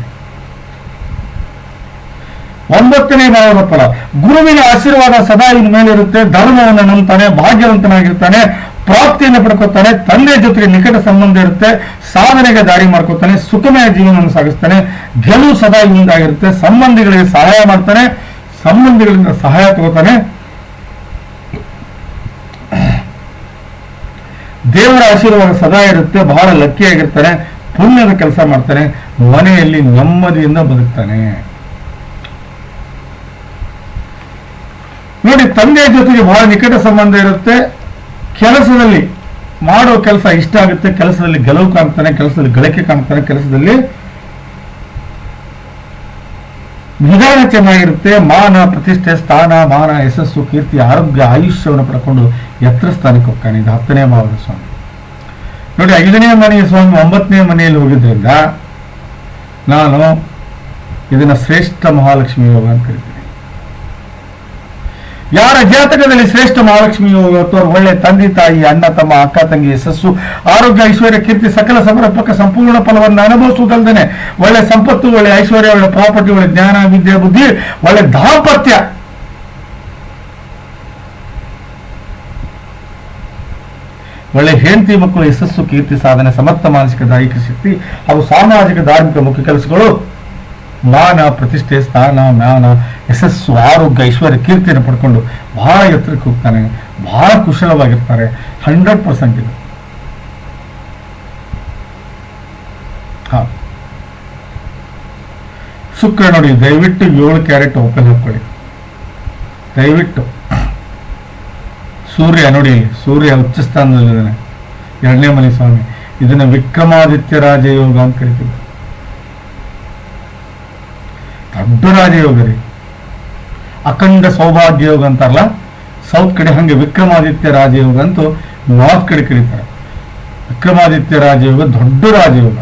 ಒಂಬತ್ತನೇ ಭಾವದ ಫಲ. ಗುರುವಿನ ಆಶೀರ್ವಾದ ಸದಾ ಇನ್ ಮೇಲೆ ಇರುತ್ತೆ ಧರ್ಮವನ್ನು ನಂಬ್ತಾನೆ, ಭಾಗ್ಯವಂತನಾಗಿರ್ತಾನೆ, ಪ್ರಾಪ್ತಿಯನ್ನು ಪಡ್ಕೊತಾನೆ, ತಂದೆ ಜೊತೆಗೆ ನಿಕಟ ಸಂಬಂಧ ಇರುತ್ತೆ, ಸಾಧನೆಗೆ ದಾರಿ ಮಾಡ್ಕೋತಾನೆ, ಸುಖಮಯ ಜೀವನವನ್ನು ಸಾಗಿಸ್ತಾನೆ, ಗೆಲುವು ಸದಾ ಇಂದಾಗಿರುತ್ತೆ ಸಂಬಂಧಿಗಳಿಗೆ ಸಹಾಯ ಮಾಡ್ತಾನೆ, ಸಂಬಂಧಿಗಳಿಂದ ಸಹಾಯ ತಗೋತಾನೆ. ದೇವರ ಆಶೀರ್ವಾದ ಸದಾ ಇರುತ್ತೆ, ಬಹಳ ಲಕ್ಕಿಯಾಗಿರ್ತಾನೆ, ಪುಣ್ಯದ ಕೆಲಸ ಮಾಡ್ತಾನೆ, ಮನೆಯಲ್ಲಿ ನೆಮ್ಮದಿಯಿಂದ ಬದುಕ್ತಾನೆ. ನೋಡಿ ತಂದೆಯ ಜೊತೆಗೆ ಬಹಳ ನಿಕಟ ಸಂಬಂಧ ಇರುತ್ತೆ. ಕೆಲಸದಲ್ಲಿ ಮಾಡೋ ಕೆಲಸ ಇಷ್ಟ ಆಗುತ್ತೆ. ಕೆಲಸದಲ್ಲಿ ಗೆಲುವು ಕಾಣ್ತಾನೆ, ಕೆಲಸದಲ್ಲಿ ಗಳಿಕೆ ಕಾಣ್ತಾನೆ, ಕೆಲಸದಲ್ಲಿ ನಿಧಾನ ಚೆನ್ನಾಗಿರುತ್ತೆ. ಮಾನ, ಪ್ರತಿಷ್ಠೆ, ಸ್ಥಾನ, ಮಾನ, ಯಶಸ್ಸು, ಕೀರ್ತಿ, ಆರೋಗ್ಯ, ಆಯುಷ್ಯವನ್ನು ಪಡ್ಕೊಂಡು ಎತ್ತರ ಸ್ಥಾನಕ್ಕೆ ಹೋಗ್ತಾನೆ. ಇದು ಹತ್ತನೇ ಭಾವದ ಸ್ವಾಮಿ. ನೋಡಿ, ಐದನೇ ಮನೆಯ ಸ್ವಾಮಿ ಒಂಬತ್ತನೇ ಮನೆಯಲ್ಲಿ ಹೋಗಿದ್ದರಿಂದ ನಾನು ಇದನ್ನ ಶ್ರೇಷ್ಠ ಮಹಾಲಕ್ಷ್ಮಿ ಯೋಗ ಅಂತ ಕರಿತೀನಿ. ಯಾರ ಜಾತಕದಲ್ಲಿ ಶ್ರೇಷ್ಠ ಮಹಾಲಕ್ಷ್ಮಿ ಯೋಗ ಇವತ್ತು ಒಳ್ಳೆ ತಂದೆ, ತಾಯಿ, ಅಣ್ಣ, ತಮ್ಮ, ಅಕ್ಕ, ತಂಗಿ ಯಶಸ್ಸು ಆರೋಗ್ಯ, ಐಶ್ವರ್ಯ, ಕೀರ್ತಿ, ಸಕಲ ಸಮರ್ಪಕ ಸಂಪೂರ್ಣ ಫಲವನ್ನು ಅನುಭವಿಸುವುದಲ್ಲದೆ ಒಳ್ಳೆ ಸಂಪತ್ತು, ಒಳ್ಳೆ ಐಶ್ವರ್ಯ, ಒಳ್ಳೆ ಪ್ರಾಪರ್ಟಿ, ಒಳ್ಳೆ ಜ್ಞಾನ, ವಿದ್ಯೆ, ಬುದ್ಧಿ, ಒಳ್ಳೆ ದಾಂಪತ್ಯ. ಒಳ್ಳೆ ಹೆಂಡತಿ ಮಕ್ಕಳು ಯಶಸ್ಸು ಕೀರ್ತಿ, ಸಾಧನೆ, ಸಮರ್ಥ, ಮಾನಸಿಕ ದೈಹಿಕ ಶಕ್ತಿ, ಹಾಗೂ ಸಾಮಾಜಿಕ, ಧಾರ್ಮಿಕ, ಮುಖ್ಯ ಕೆಲಸಗಳು ಮಾನ, ಪ್ರತಿಷ್ಠೆ, ಸ್ಥಾನ, ಜ್ಞಾನ ಯಶಸ್ಸು ಆರೋಗ್ಯ ಐಶ್ವರ್ಯ ಕೀರ್ತಿಯನ್ನು ಪಡ್ಕೊಂಡು ಬಹಳ ಎತ್ತರಕ್ಕೆ ಹೋಗ್ತಾನೆ, ಬಹಳ ಕುಶಲವಾಗಿರ್ತಾರೆ ಹಂಡ್ರೆಡ್ ಪರ್ಸೆಂಟ್ ಇದು. ಶುಕ್ರ ನೋಡಿ, ದಯವಿಟ್ಟು ಏಳು ಕ್ಯಾರೆಟ್ ಓಪನ್ ಹಾಕೊಳ್ಳಿ ದಯವಿಟ್ಟು. ಸೂರ್ಯ ನೋಡಿ, ಸೂರ್ಯ ಉಚ್ಚ ಸ್ಥಾನದಲ್ಲಿದ್ದಾನೆ ಎರಡನೇ ಮನೆ ಸ್ವಾಮಿ, ಇದನ್ನ ವಿಕ್ರಮಾದಿತ್ಯ ರಾಜಯೋಗ ಅಂತ ಕರಿತೀವಿ. ದೊಡ್ಡ ರಾಜಯೋಗ ರೀ. ಅಖಂಡ ಸೌಭಾಗ್ಯ ಯೋಗ ಅಂತಾರಲ್ಲ ಸೌತ್ ಕಡೆ ಹಂಗೆ ವಿಕ್ರಮಾದಿತ್ಯ ರಾಜಯೋಗ ಅಂತೂ ನಾರ್ತ್ ಕಡೆ ಕರೀತಾರೆ. ವಿಕ್ರಮಾದಿತ್ಯ ರಾಜಯೋಗ ದೊಡ್ಡ ರಾಜಯೋಗ.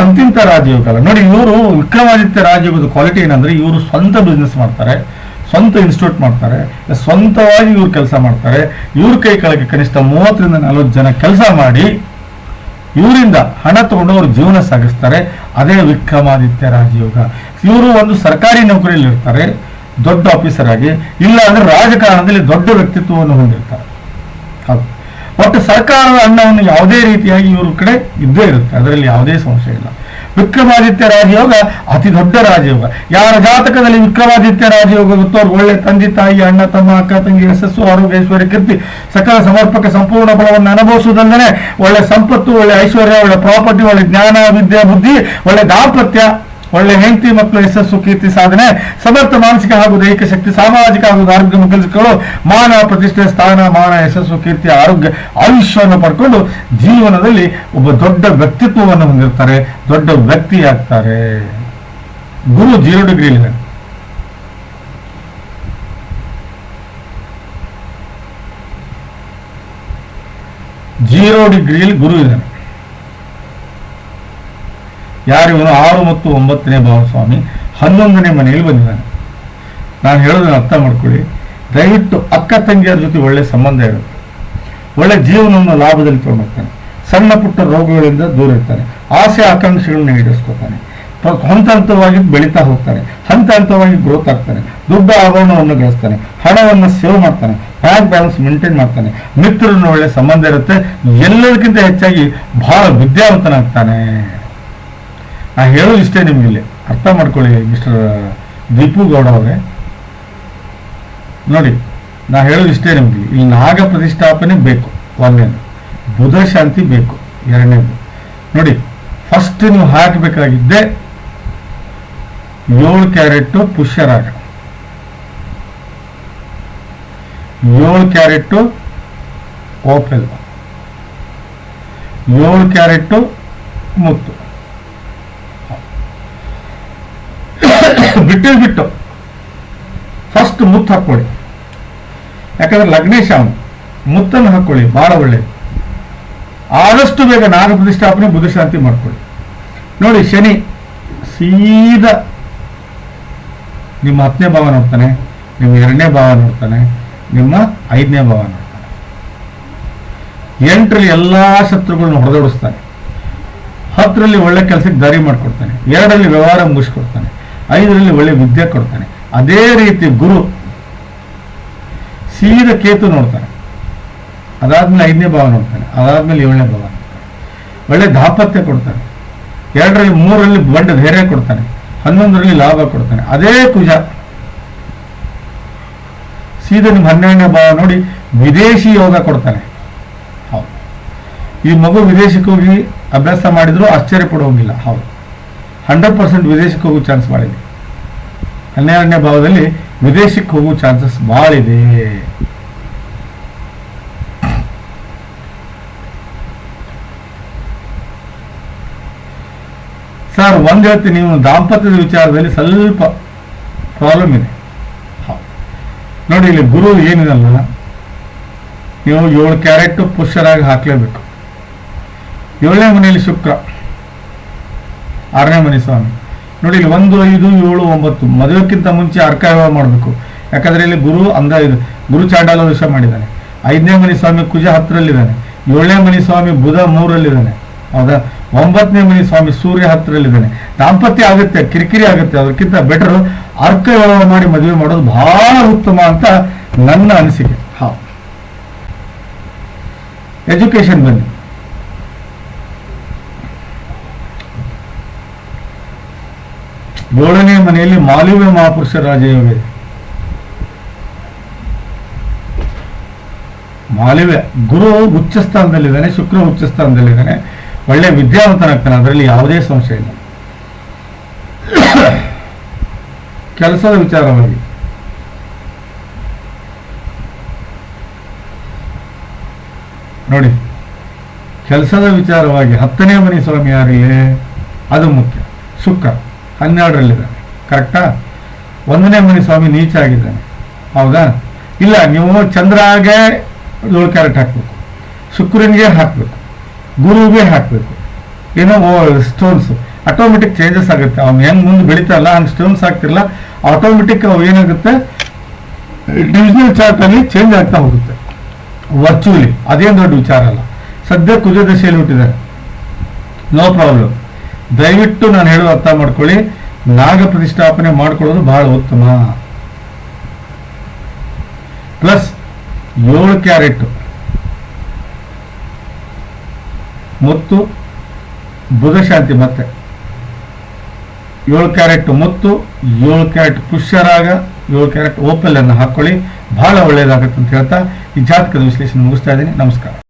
ಅಂತಿಂತ ರಾಜಯೋಗ ಅಲ್ಲ. ನೋಡಿ, ಇವರು ವಿಕ್ರಮಾದಿತ್ಯ ರಾಜಯೋಗದ ಕ್ವಾಲಿಟಿ ಏನಂದ್ರೆ ಇವರು ಸ್ವಂತ ಬಿಸ್ನೆಸ್ ಮಾಡ್ತಾರೆ, ಸ್ವಂತ ಇನ್ಸ್ಟಿಟ್ಯೂಟ್ ಮಾಡ್ತಾರೆ, ಸ್ವಂತವಾಗಿ ಇವ್ರು ಕೆಲಸ ಮಾಡ್ತಾರೆ. ಇವ್ರ ಕೈ ಕೆಳಗೆ ಕನಿಷ್ಠ ಮೂವತ್ತರಿಂದ ನಲವತ್ತು ಜನ ಕೆಲಸ ಮಾಡಿ ಇವರಿಂದ ಹಣ ತಗೊಂಡು ಅವರು ಜೀವನ ಸಾಗಿಸ್ತಾರೆ. ಅದೇ ವಿಕ್ರಮಾದಿತ್ಯ ರಾಜಯೋಗ. ಇವರು ಒಂದು ಸರ್ಕಾರಿ ನೌಕರಿಯಲ್ಲಿ ಇರ್ತಾರೆ ದೊಡ್ಡ ಆಫೀಸರ್ ಆಗಿ. ಇಲ್ಲ ಅಂದ್ರೆ ರಾಜಕಾರಣದಲ್ಲಿ ದೊಡ್ಡ ವ್ಯಕ್ತಿತ್ವವನ್ನು ಹೊಂದಿರ್ತಾರೆ. ಹೌದು. ಒಟ್ಟು ಸರ್ಕಾರದ ಹಣವನ್ನು ಯಾವುದೇ ರೀತಿಯಾಗಿ ಇವ್ರ ಕಡೆ ಇದ್ದೇ ಇರುತ್ತೆ. ಅದರಲ್ಲಿ ಯಾವುದೇ ಸಂಶಯ ಇಲ್ಲ. ವಿಕ್ರಮಾದಿತ್ಯ ರಾಜಯೋಗ, ಅತಿ ದೊಡ್ಡ ರಾಜಯೋಗ. ಯಾರ ಜಾತಕದಲ್ಲಿ ವಿಕ್ರಮಾದಿತ್ಯ ರಾಜಯೋಗ ಗೊತ್ತೋರ್? ಒಳ್ಳೆ ತಂದೆ, ತಾಯಿ, ಅಣ್ಣ, ತಮ್ಮ, ಅಕ್ಕ, ತಂಗಿ, ಯಶಸ್ಸು ಆರೋಗ್ಯ ಐಶ್ವರ್ಯ ಕೀರ್ತಿ, ಸಕಲ ಸಮರ್ಪಕ ಸಂಪೂರ್ಣ ಬಲವನ್ನು ಅನುಭವಿಸುವುದಂದರೆ ಒಳ್ಳೆ ಸಂಪತ್ತು, ಒಳ್ಳೆ ಐಶ್ವರ್ಯ, ಒಳ್ಳೆ ಪ್ರಾಪರ್ಟಿ, ಒಳ್ಳೆ ಜ್ಞಾನ, ವಿದ್ಯೆ, ಬುದ್ಧಿ, ಒಳ್ಳೆ ದಾಂಪತ್ಯ ಒಳ್ಳೆ ಹೆಂಡತಿ ಮಕ್ಕಳು ಯಶಸ್ಸು, ಕೀರ್ತಿ, ಸಾಧನೆ, ಸಮರ್ಥ, ಮಾನಸಿಕ ಹಾಗೂ ದೈಹಿಕ ಶಕ್ತಿ, ಸಾಮಾಜಿಕ ಹಾಗೂ ಧಾರ್ಮಿಕ ಕೆಲಸಗಳು ಮಾನ ಪ್ರತಿಷ್ಠೆ ಸ್ಥಾನ, ಮಾನ ಯಶಸ್ಸು, ಕೀರ್ತಿ, ಆರೋಗ್ಯ, ಆಯುಷ್ಯವನ್ನು ಪಡ್ಕೊಂಡು ಜೀವನದಲ್ಲಿ ಒಬ್ಬ ದೊಡ್ಡ ವ್ಯಕ್ತಿತ್ವವನ್ನು ಹೊಂದಿರ್ತಾರೆ. ದೊಡ್ಡ ವ್ಯಕ್ತಿ ಆಗ್ತಾರೆ. ಗುರು ಜೀರೋ ಡಿಗ್ರಿಯಲ್ಲಿ ಜೀರೋ ಡಿಗ್ರಿಯಲ್ಲಿ ಗುರು ಇದ್ದಾನೆ. ಯಾರಿವನು ಆರು ಮತ್ತು ಒಂಬತ್ತನೇ ಭಾವಸ್ವಾಮಿ ಹನ್ನೊಂದನೇ ಮನೆಯಲ್ಲಿ ಬಂದಿದ್ದಾನೆ. ನಾನು ಹೇಳೋದನ್ನು ಅರ್ಥ ಮಾಡ್ಕೊಳ್ಳಿ. ದಯವಿಟ್ಟು ಅಕ್ಕ ತಂಗಿಯರ ಜೊತೆ ಒಳ್ಳೆ ಸಂಬಂಧ ಇರುತ್ತೆ. ಒಳ್ಳೆ ಜೀವನವನ್ನು ಲಾಭದಲ್ಲಿ ತೊಗೊಂಡೋಗ್ತಾನೆ. ಸಣ್ಣ ಪುಟ್ಟ ರೋಗಗಳಿಂದ ದೂರ ಇರ್ತಾನೆ. ಆಸೆ ಆಕಾಂಕ್ಷೆಗಳನ್ನ ಈಡೇರಿಸ್ಕೊತಾನೆ ಹಂತ ಹಂತವಾಗಿ ಬೆಳೀತಾ ಹೋಗ್ತಾನೆ. ಹಂತ ಹಂತವಾಗಿ ಗ್ರೋತ್ ಆಗ್ತಾನೆ. ದುಡ್ಡ ಆಭರಣವನ್ನು ಗಳಿಸ್ತಾನೆ. ಹಣವನ್ನು ಸೇವ್ ಮಾಡ್ತಾನೆ. ಬ್ಯಾಂಕ್ ಬ್ಯಾಲೆನ್ಸ್ ಮೇಂಟೈನ್ ಮಾಡ್ತಾನೆ. ಮಿತ್ರರನ್ನು ಒಳ್ಳೆ ಸಂಬಂಧ ಇರುತ್ತೆ. ಎಲ್ಲದಕ್ಕಿಂತ ಹೆಚ್ಚಾಗಿ ಬಹಳ ವಿದ್ಯಾವಂತನಾಗ್ತಾನೆ. ನಾ ಹೇಳೋದು ಇಷ್ಟೇ ನಿಮ್ಗೆ ಅರ್ಥ ಮಾಡ್ಕೊಳ್ಳಿ ಮಿಸ್ಟರ್ ದೀಪು ಗೌಡ ಅವರೇ. ನೋಡಿ, ನಾ ಹೇಳೋದು ಇಷ್ಟೇ ನಿಮ್ಗೆ ಇಲ್ಲಿ. ನಾಗ ಪ್ರತಿಷ್ಠಾಪನೆ ಬೇಕು ಒಂದನೇದು ಬುಧ ಶಾಂತಿ ಬೇಕು, ಎರಡನೇದು. ನೋಡಿ ಫಸ್ಟ್ ನೀವು ಹಾಕಬೇಕಾಗಿದ್ದೆ ಏಳು ಕ್ಯಾರೆಟ್ ಪುಷ್ಯರಾಗ. ಏಳು ಕ್ಯಾರೆಟ್ ಓಪೆಲ್. ಏಳು ಕ್ಯಾರೆಟ್ ಮುತ್ತು. ಬಿಟ್ಟು ಬಿಟ್ಟು ಫಸ್ಟ್ ಮುತ್ತು ಹಾಕೊಳ್ಳಿ ಯಾಕಂದ್ರೆ ಲಗ್ನೇಶ ಅವನು, ಮುತ್ತನ್ನು ಹಾಕೊಳ್ಳಿ ಬಹಳ ಒಳ್ಳೆಯದು ಆದಷ್ಟು ಬೇಗ ನಾಗ ಪ್ರತಿಷ್ಠಾಪನೆ ಬುಧ ಶಾಂತಿ ಮಾಡ್ಕೊಳ್ಳಿ. ನೋಡಿ, ಶನಿ ಸೀದಾ ನಿಮ್ಮ ಹತ್ತನೇ ಭಾವ ನೋಡ್ತಾನೆ, ನಿಮ್ಮ ಎರಡನೇ ಭಾವ ನೋಡ್ತಾನೆ, ನಿಮ್ಮ ಐದನೇ ಭಾವ ನೋಡ್ತಾನೆ. ಎಂಟರಲ್ಲಿ ಎಲ್ಲಾ ಶತ್ರುಗಳನ್ನ ಹೊಡೆದೋಡಿಸ್ತಾನೆ. ಹತ್ತರಲ್ಲಿ ಒಳ್ಳೆ ಕೆಲಸಕ್ಕೆ ದಾರಿ ಮಾಡಿಕೊಡ್ತಾನೆ. ಎರಡರಲ್ಲಿ ವ್ಯವಹಾರ ಮುಗಿಸ್ಕೊಡ್ತಾನೆ. ಐದರಲ್ಲಿ ಒಳ್ಳೆ ವಿದ್ಯೆ ಕೊಡ್ತಾನೆ. ಅದೇ ರೀತಿ ಗುರು ಸೀದ ಕೇತು ನೋಡ್ತಾನೆ. ಅದಾದ್ಮೇಲೆ ಐದನೇ ಭಾವ ನೋಡ್ತಾನೆ. ಅದಾದ್ಮೇಲೆ ಏಳನೇ ಭಾವ ಒಳ್ಳೆ ದಾಪತ್ಯ ಕೊಡ್ತಾನೆ. ಎರಡರಲ್ಲಿ ಮೂರರಲ್ಲಿ ಬಂಡ ಧೈರ್ಯ ಕೊಡ್ತಾನೆ. ಹನ್ನೊಂದರಲ್ಲಿ ಲಾಭ ಕೊಡ್ತಾನೆ. ಅದೇ ಕುಜ. ಸೀದ ನಿಮ್ಮ ಹನ್ನೆರಡನೇ ಭಾವ ನೋಡಿ ವಿದೇಶಿ ಯೋಗ ಕೊಡ್ತಾನೆ. ಹೌದು. ಈ ಮಗು ವಿದೇಶಕ್ಕೆ ಹೋಗಿ ಅಭ್ಯಾಸ ಮಾಡಿದ್ರು ಆಶ್ಚರ್ಯ ಪಡೋಂಗಿಲ್ಲ ಹೌದು. ಹಂಡ್ರೆಡ್ ಪರ್ಸೆಂಟ್ ವಿದೇಶಕ್ಕೆ ಹೋಗೋ ಚಾನ್ಸ್ ಮಾಡಿದೆ ಹನ್ನೆರಡನೇ ಭಾವದಲ್ಲಿ ವಿದೇಶಕ್ಕೆ ಹೋಗೋ ಚಾನ್ಸಸ್ ಭಾಳ ಇದೆ ಸರ್, ಒಂದ್ ಹೇಳ್ತೀನಿ, ನೀವು ದಾಂಪತ್ಯದ ವಿಚಾರದಲ್ಲಿ ಸ್ವಲ್ಪ ಪ್ರಾಬ್ಲಮ್ ಇದೆ. ನೋಡಿ, ಇಲ್ಲಿ ಗುರು ಏನಿದಲ್ಲ, ನೀವು ಏಳು ಕ್ಯಾರೆಟ್ ಪುಷ್ಯರಾಗಿ ಹಾಕ್ಲೇಬೇಕು. ಏಳನೇ ಮನೆಯಲ್ಲಿ ಶುಕ್ರ, ಆರನೇ ಮನೆ ಸ್ವಾಮಿ. ನೋಡಿ ಇಲ್ಲಿ ಒಂದು, ಐದು, ಏಳು, ಒಂಬತ್ತು. ಮದುವೆಕ್ಕಿಂತ ಮುಂಚೆ ಅರ್ಕ ವ್ಯವಹಾರ ಮಾಡಬೇಕು. ಯಾಕಂದ್ರೆ ಇಲ್ಲಿ ಗುರು ಅಂದ ಇದು, ಗುರು ಚಾಂಡಾಲ ವಿಷಯ ಮಾಡಿದ್ದಾನೆ. ಐದನೇ ಮನಿ ಸ್ವಾಮಿ ಕುಜ ಹತ್ತರಲ್ಲಿದ್ದಾನೆ ಏಳನೇ ಮನಿ ಸ್ವಾಮಿ ಬುಧ ಮೂರಲ್ಲಿದ್ದಾನೆ. ಹೌದಾ? ಒಂಬತ್ತನೇ ಮನಿ ಸ್ವಾಮಿ ಸೂರ್ಯ ಹತ್ತರಲ್ಲಿದ್ದಾನೆ ದಾಂಪತ್ಯ ಆಗುತ್ತೆ, ಕಿರಿಕಿರಿ ಆಗುತ್ತೆ, ಅದಕ್ಕಿಂತ ಬೆಟರ್ ಅರ್ಕ ಮಾಡಿ ಮದುವೆ ಮಾಡೋದು ಬಹಳ ಉತ್ತಮ ಅಂತ ನನ್ನ ಅನಿಸಿಕೆ. ಹಾ ಎಜುಕೇಶನ್ ಬನ್ನಿ. ಏಳನೇ ಮನೆಯಲ್ಲಿ ಮಾಲಿವ್ಯ ಮಹಾಪುರುಷ ರಾಜಯೋಗ ಇದೆ. ಮಾಲಿವ್ಯ ಗುರು ಉಚ್ಚ ಸ್ಥಾನದಲ್ಲಿದ್ದಾನೆ, ಶುಕ್ರ ಉಚ್ಚ ಸ್ಥಾನದಲ್ಲಿದ್ದಾನೆ, ಒಳ್ಳೆ ವಿದ್ಯಾವಂತನಾಗ್ತಾನೆ, ಅದರಲ್ಲಿ ಯಾವುದೇ ಸಂಶಯ ಇಲ್ಲ. ಕೆಲಸದ ವಿಚಾರವಾಗಿ ನೋಡಿ, ಕೆಲಸದ ವಿಚಾರವಾಗಿ ಹತ್ತನೇ ಮನೆ ಸ್ವಾಮಿ ಯಾರಿಗೆ ಅದು ಮುಖ್ಯ. ಶುಕ್ರ. ಹನ್ನೆರಡರಲ್ಲಿದ್ದಾನೆ ಕರೆಕ್ಟಾ ಒಂದನೇ ಮನೆ ಸ್ವಾಮಿ ನೀಚ ಆಗಿದ್ದಾನೆ. ಹೌದಾ? ಇಲ್ಲ, ನೀವು ಚಂದ್ರಾಗೆ ಏಳು ಕ್ಯಾರೆಟ್ ಹಾಕಬೇಕು. ಶುಕ್ರನಿಗೆ ಹಾಕಬೇಕು. ಗುರುವಿಗೆ ಹಾಕಬೇಕು. ಏನೋ ಸ್ಟೋನ್ಸ್ ಆಟೋಮೆಟಿಕ್ ಚೇಂಜಸ್ ಆಗುತ್ತೆ. ಅವ್ನು ಹೆಂಗೆ ಮುಂದೆ ಬೆಳೀತಾರಲ್ಲ ಹಂಗೆ ಸ್ಟೋನ್ಸ್ ಆಗ್ತಿರಲ್ಲ ಆಟೋಮೆಟಿಕ್ ಏನಾಗುತ್ತೆ? ಡಿವಿಷನಲ್ ಚಾರ್ಟ್ ಅಲ್ಲಿ ಚೇಂಜ್ ಆಗ್ತಾ ಹೋಗುತ್ತೆ. ವರ್ಚುವಲಿ ಅದೇನು ದೊಡ್ಡ ವಿಚಾರ ಅಲ್ಲ. ಸದ್ಯ ಕುಜ ದಶೆಯಲ್ಲಿ ಹುಟ್ಟಿದ್ದಾರೆ ನೋ ಪ್ರಾಬ್ಲಮ್ ದಯವಿಟ್ಟು ನಾನು ಹೇಳೋದು ಅರ್ಥ ಮಾಡ್ಕೊಳ್ಳಿ. ನಾಗ ಪ್ರತಿಷ್ಠಾಪನೆ ಮಾಡ್ಕೊಳ್ಳೋದು ಬಹಳ ಉತ್ತಮ. ಪ್ಲಸ್ ಏಳು ಕ್ಯಾರೆಟ್. ಮುತ್ತು ಬುಧಶಾಂತಿ ಮತ್ತೆ. ಏಳು ಕ್ಯಾರೆಟ್ ಮುತ್ತು, ಏಳು ಕ್ಯಾರೆಟ್ ಪುಷ್ಯರಾಗ, ಏಳು ಕ್ಯಾರೆಟ್ ಓಪಲ್ ಅನ್ನು ಹಾಕೊಳ್ಳಿ. ಬಹಳ ಒಳ್ಳೆಯದಾಗುತ್ತೆ ಅಂತ ಹೇಳ್ತಾ ಈ ಜಾತಕದ ವಿಶ್ಲೇಷಣೆ ಮುಗಿಸ್ತಾ ಇದ್ದೀನಿ. ನಮಸ್ಕಾರ.